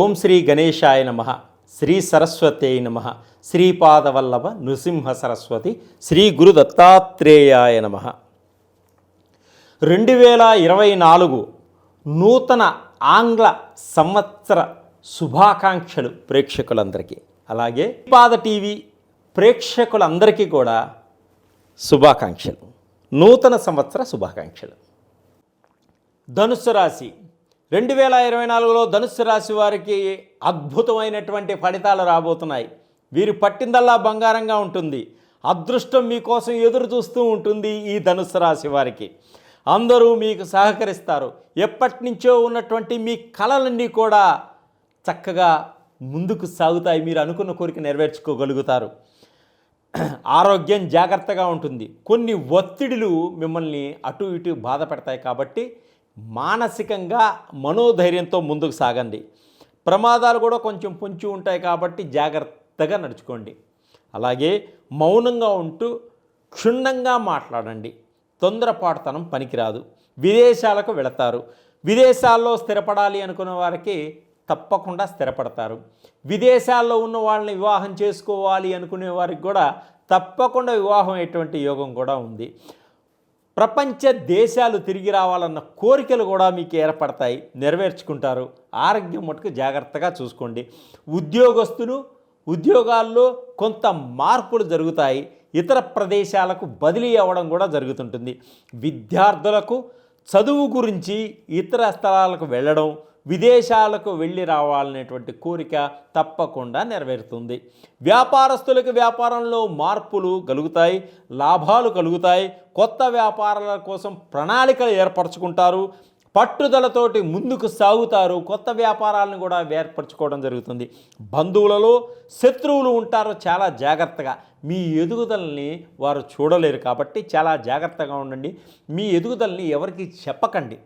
ఓం శ్రీ గణేశాయ నమ శ్రీ సరస్వతే నమ శ్రీపాదవల్లభ నృసింహ సరస్వతి శ్రీ గురు దత్తాత్రేయాయ నమ. రెండు వేల ఇరవై నాలుగు నూతన ఆంగ్ల సంవత్సర శుభాకాంక్షలు ప్రేక్షకులందరికీ. అలాగే పాద టీవీ ప్రేక్షకులందరికీ కూడా శుభాకాంక్షలు. నూతన సంవత్సర శుభాకాంక్షలు. ధనుసు రాశి రెండు వేల ఇరవై నాలుగులో ధనుస్సు రాశి వారికి అద్భుతమైనటువంటి ఫలితాలు రాబోతున్నాయి. వీరు పట్టిందల్లా బంగారంగా ఉంటుంది. అదృష్టం మీకోసం ఎదురు చూస్తూ ఉంటుంది ఈ ధనుస్సు రాశి వారికి. అందరూ మీకు సహకరిస్తారు. ఎప్పటి నుంచో ఉన్నటువంటి మీ కళలన్నీ కూడా చక్కగా ముందుకు సాగుతాయి. మీరు అనుకున్న కోరిక నెరవేర్చుకోగలుగుతారు. ఆరోగ్యం జాగ్రత్తగా ఉంటుంది. కొన్ని ఒత్తిడులు మిమ్మల్ని అటు ఇటు బాధ పెడతాయి కాబట్టి మానసికంగా మనోధైర్యంతో ముందుకు సాగండి. ప్రమాదాలు కూడా కొంచెం పొంచి ఉంటాయి కాబట్టి జాగ్రత్తగా నడుచుకోండి. అలాగే మౌనంగా ఉంటూ క్షుణ్ణంగా మాట్లాడండి. తొందరపాటుతనం పనికిరాదు. విదేశాలకు వెళతారు. విదేశాల్లో స్థిరపడాలి అనుకున్న వారికి తప్పకుండా స్థిరపడతారు. విదేశాల్లో ఉన్న వాళ్ళని వివాహం చేసుకోవాలి అనుకునే వారికి కూడా తప్పకుండా వివాహం అయ్యేటువంటి యోగం కూడా ఉంది. ప్రపంచ దేశాలు తిరిగి రావాలన్న కోరికలు కూడా మీకు ఏర్పడతాయి. నెరవేర్చుకుంటారు. ఆరోగ్యం మటుకు జాగ్రత్తగా చూసుకోండి. ఉద్యోగస్తులు ఉద్యోగాల్లో కొంత మార్పులు జరుగుతాయి. ఇతర ప్రదేశాలకు బదిలీ అవ్వడం కూడా జరుగుతుంటుంది. విద్యార్థులకు చదువు గురించి ఇతర స్థలాలకు వెళ్ళడం విదేశాలకు వెళ్ళి రావాలనేటువంటి కోరిక తప్పకుండా నెరవేరుతుంది. వ్యాపారస్తులకు వ్యాపారంలో మార్పులు కలుగుతాయి లాభాలు కలుగుతాయి. కొత్త వ్యాపారాల కోసం ప్రణాళికలు ఏర్పరచుకుంటారు. పట్టుదలతోటి ముందుకు సాగుతారు. కొత్త వ్యాపారాలను కూడా ఏర్పరచుకోవడం జరుగుతుంది. బంధువులలో శత్రువులు ఉంటారు చాలా జాగ్రత్తగా. మీ ఎదుగుదలని వారు చూడలేరు కాబట్టి చాలా జాగ్రత్తగా ఉండండి. మీ ఎదుగుదలని ఎవరికి చెప్పకండి.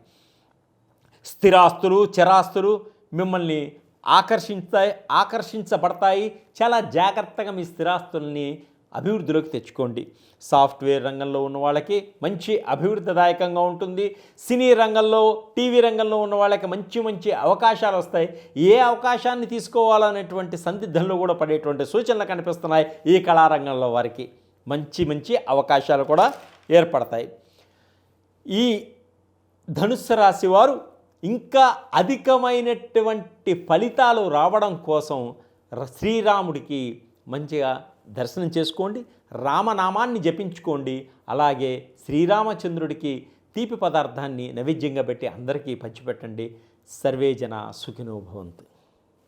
స్థిరాస్తులు చరాస్తులు మిమ్మల్ని ఆకర్షిస్తాయి ఆకర్షించబడతాయి. చాలా జాగ్రత్తగా మీ స్థిరాస్తుల్ని అభివృద్ధిలోకి తెచ్చుకోండి. సాఫ్ట్వేర్ రంగంలో ఉన్న వాళ్ళకి మంచి అభివృద్ధిదాయకంగా ఉంటుంది. సినీ రంగంలో టీవీ రంగంలో ఉన్న వాళ్ళకి మంచి మంచి అవకాశాలు వస్తాయి. ఏ అవకాశాన్ని తీసుకోవాలనేటువంటి సందిగ్ధంలో కూడా పడేటువంటి సూచనలు కనిపిస్తున్నాయి ఈ కళారంగంలో వారికి. మంచి మంచి అవకాశాలు కూడా ఏర్పడతాయి. ఈ ధనుస్సు రాశి వారు ఇంకా అధికమైనటువంటి ఫలితాలు రావడం కోసం ర- శ్రీరాముడికి మంచిగా దర్శనం చేసుకోండి రామనామాన్ని జపించుకోండి అలాగే శ్రీరామచంద్రుడికి తీపి పదార్థాన్ని నైవేద్యంగా పెట్టి అందరికీ పంచిపెట్టండి. సర్వే జన సుఖినో